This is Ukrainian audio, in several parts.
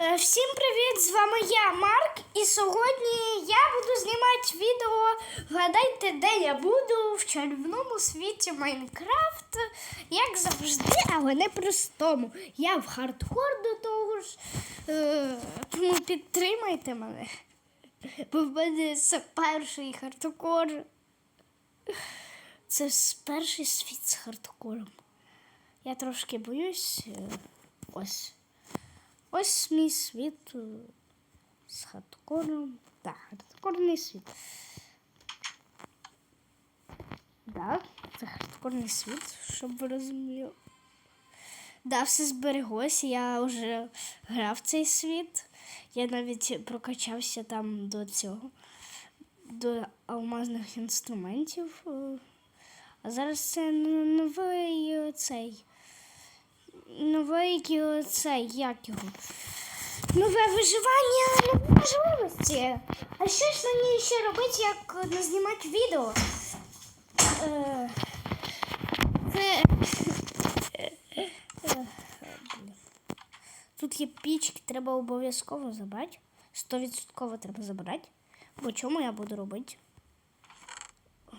Е, Всім привіт! З вами я, Марк, і сьогодні я буду знімати відео. Вгадайте, де я буду в чарівному світі Майнкрафт. Як завжди, але не простому. Я в хардкор до того ж. Е, Тому підтримайте мене. Бо в мене це перший хардкор. Це перший світ з хардкором. Я трошки боюсь. е, Ось. Ось мій світ е, з хардкором. Так, хардкорний світ. Так, це хардкорний світ, щоб ви розуміли. Да, все збереглося, я вже грав цей світ. Я навіть прокачався там до цього, до алмазних інструментів. е. А зараз це новий е, цей. Новий е, цей, як його? Нове виживання нові можливості. А що ж мені ще робити, як не знімати відео? Е, Це. Е. Тут є пічки, треба обов'язково забрати. Стовідсотково треба забрати. Бо чому я буду робити?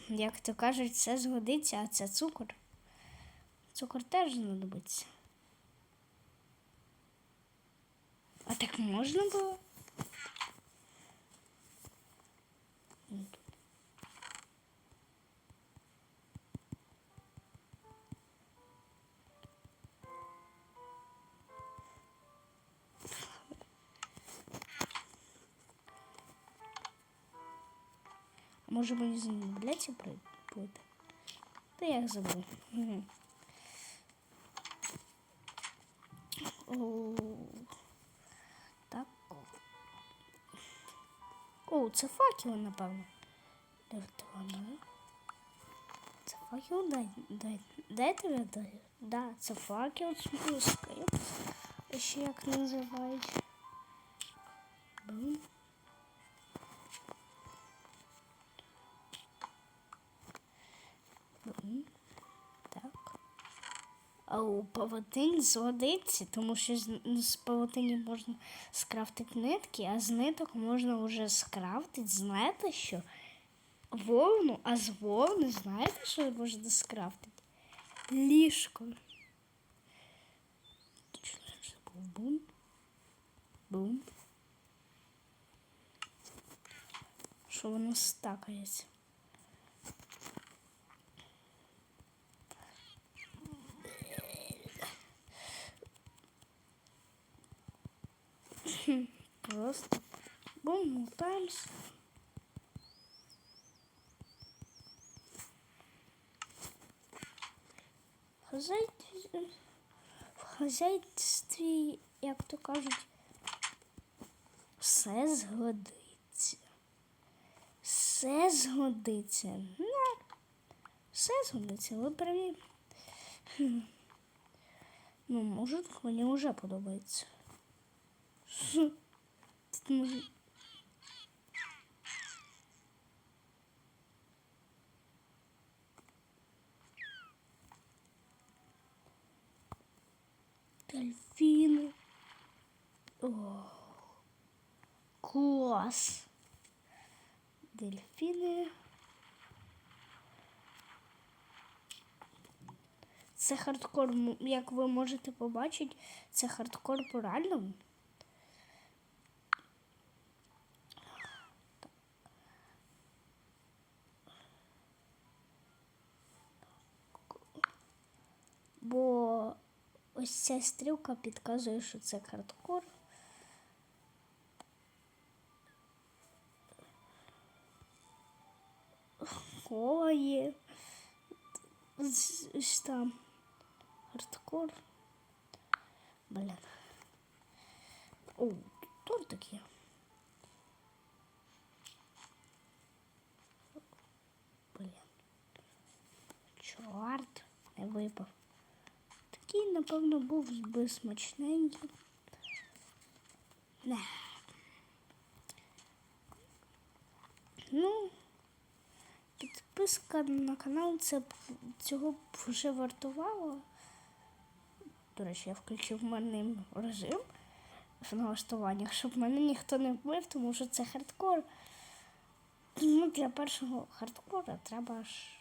Як то кажуть, все згодиться, а це цукор. Цукор теж знадобиться. А так можна було? Ну, тут. А може мені знадобляться плити? Та я їх забув. Угу. Це факел, напевно. Це факел, дай, дай, дайте ви дай. Да, це факел з музикою. А Ще як називають. А у павутині згодиться, тому що з, з павутині можна скрафтити нитки, а з ниток можна вже скрафтити, знаєте що? Вовну, а з вовни знаєте, що можна скрафтити? Ліжко. Бум. Бум. Що воно стакається. Просто бум, таймс. В хазяйстві, як то кажуть, все згодиться. Все згодиться. Не, все згодиться, ви праві. Ну, може, мені вже подобається. Тут може... Дельфіни. О. Дельфіни. Це хардкор, як ви можете побачити, це хардкор по реальному. Бо ось ця стрілка підказує, що це хардкор. З- там хардкор. Блін. О, тортик є. Блін. Чорт, не випав. Такий, напевно, був би смачненький. Не. Ну, підписка на канал це цього б вже вартувало. До речі, я включив мирний режим. в налаштуваннях, щоб мене ніхто не вбив, тому що це хардкор. Ну, для першого хардкора треба ж.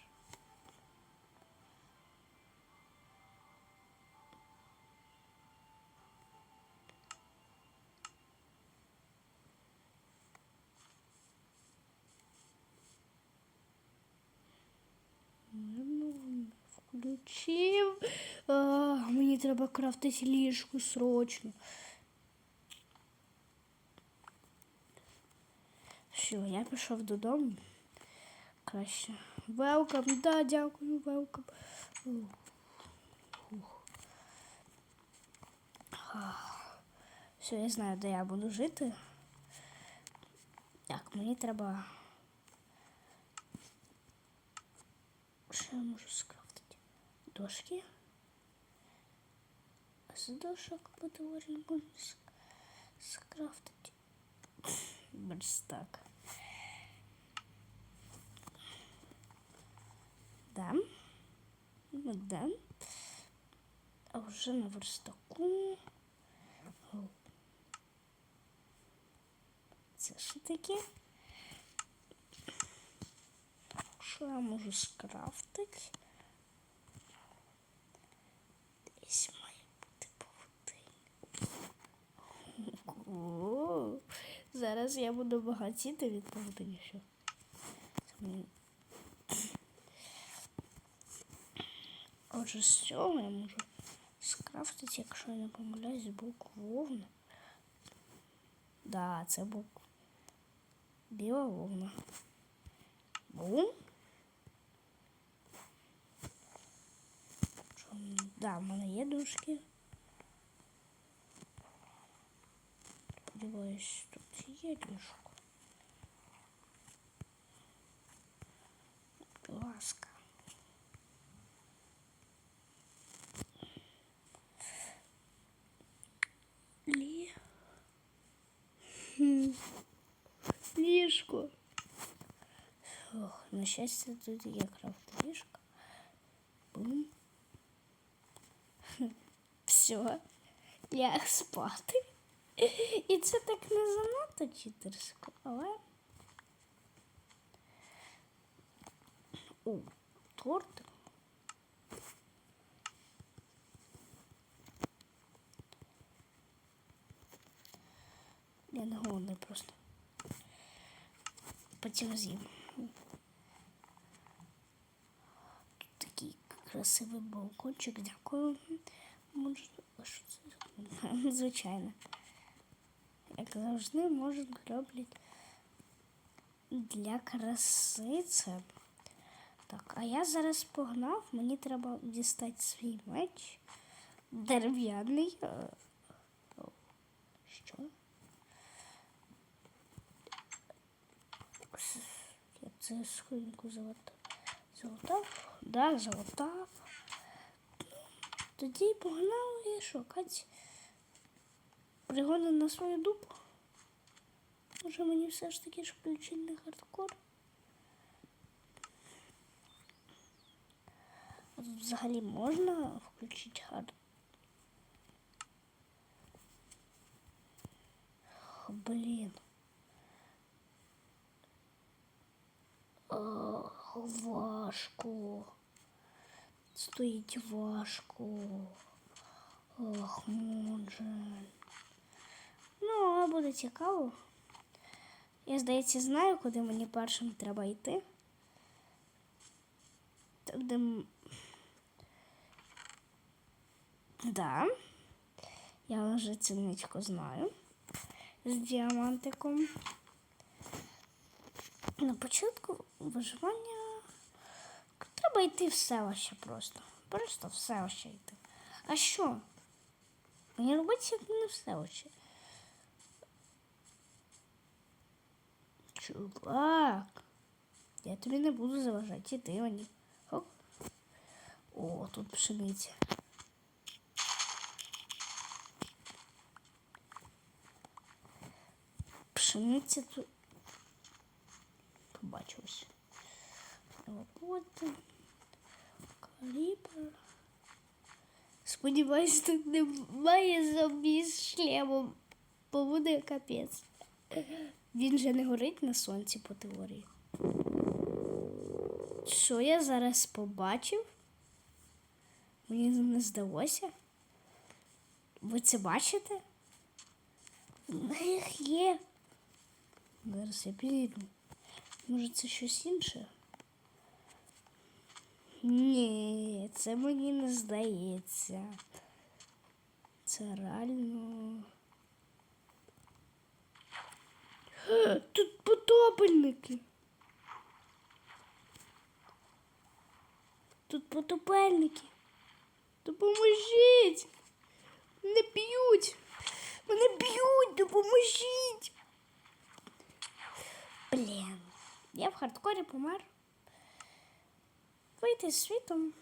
Включив. А, мені треба крафтити ліжку срочно. Все, я пішов додому. Краще. Велкам, да, дякую, велкам. Все, я знаю, де я буду жити. Так, мені треба. Що я можу скрафтити? Дошки. А з дошок подворі можна ск- Верстак. Да. Ну, да. А вже на верстаку. Це що таке? Що я можу скрафтити? Десь має бути павутиння. Зараз я буду багатіти від павутині. Що? Отже, з цього я можу скрафтити, якщо я не помиляюсь, бук вовни. Да, це бук. Біла вовна. Бум. да, в мене є дошки. Сподіваюсь, тут є ліжко. Будь ласка. Лі. Хм. Ліжко. Ох, на щастя, тут є крафт ліжко. Бум. Все. Ляг спати. І це так не занадто читерсько, але. О, тортик. Я не голодний просто. Потім з'їм. Тут такий красивий балкончик. Дякую. Може, а що це? Звичайно. Як завжди, може, роблять для краси це. Так, а я зараз погнав, мені треба дістати свій меч. Дерев'яний. Е, о, Що? Я це скриньку залатав. Залатав? Да, залатав. Тоді погнали шукати пригоди на свою дупу. Може мені все ж таки ж включити на хардкор. А тут взагалі можна включити хард. Блін. Ох, важко. Стоїть важко. Ох, може. Ну, але буде цікаво. Я, здається, знаю, куди мені першим треба йти. Там, де... Да. Я вже цінничку знаю. З діамантиком. На початку виживання треба йти в селище просто. Просто в селище йти. А що? Мені робити не в селище. Чувак, я тобі не буду заважати, іди мені. Хоп. О, тут пшениця. Пшениця тут побачилось. Роботи. Калібр. Сподіваюсь, тут немає зомбі з шлемом. бо буде капець. Він же не горить на сонці по теорії. Що я зараз побачив? Мені не здалося. Ви це бачите? В них є. Зараз я підійду. Може, це щось інше? Ні, це мені не здається. Це реально. Тут потопельники. Тут потопельники. Допоможіть. Мене б'ють. Мене б'ють, допоможіть. Блін. Я в хардкорі помер. Вийти з світом.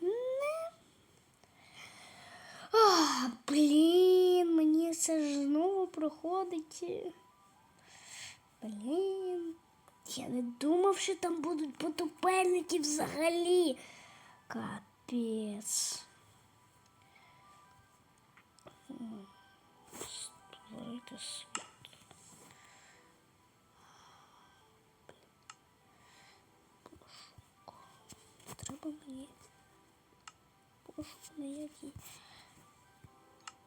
Не. А, блін, мені це ж знову проходить. Блін. Я не думав, що там будуть потопельники взагалі. Капець. Пошук ніякий.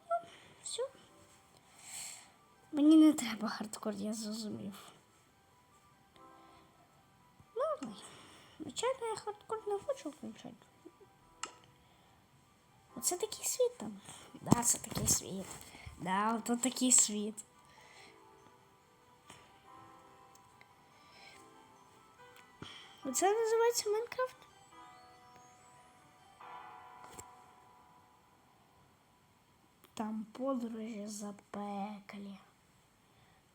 Ну, все. Мені не треба хардкор, я зрозумів. Ну, звичайно, я хардкор не хочу включати. Оце такий світ там. Да, це такий світ. Да, ото такий світ. Оце називається Майнкрафт. Там подорожі запеклі.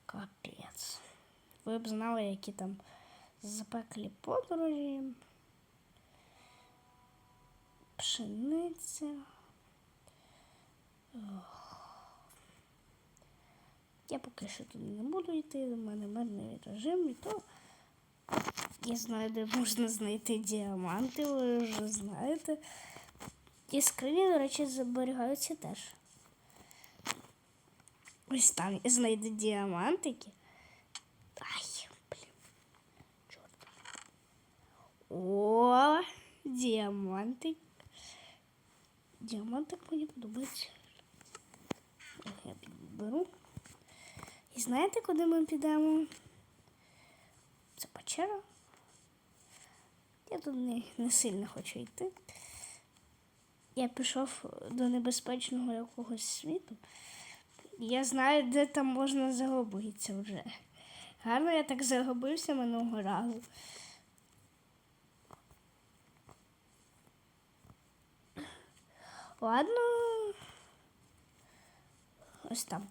Капець. Ви б знали, які там запеклі подорожі. Пшениця. Ох. Я поки що туди не буду йти, у мене мирний режим, і то я знаю, де можна знайти діаманти, ви вже знаєте. І скрині, до речі, зберігаються теж. Ось там знайду діамантики. Ай, блін. Чорт. О, діамантик. Діамантик мені подобається. Я підберу. І знаєте, куди ми підемо? Це печера. Я тут не, не сильно хочу йти. Я пішов до небезпечного якогось світу. Я знаю, де там можна загубитися вже. Гарно я так загубився минулого разу. Ладно. Ось там.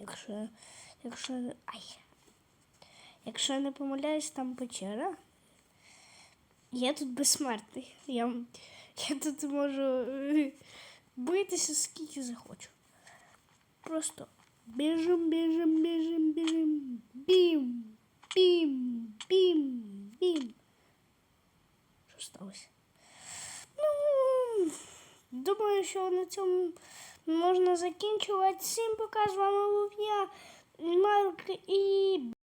Якщо. Якщо. Ай. Якщо я не помиляюсь, там печера. Я тут безсмертний. Я, я тут можу е, битися скільки захочу. Просто біжим, біжим, біжим, біжим. Бім, бім, бім, бім. Що сталося? Ну, думаю, що на цьому можна закінчувати. Всім пока з вами був я, Марк і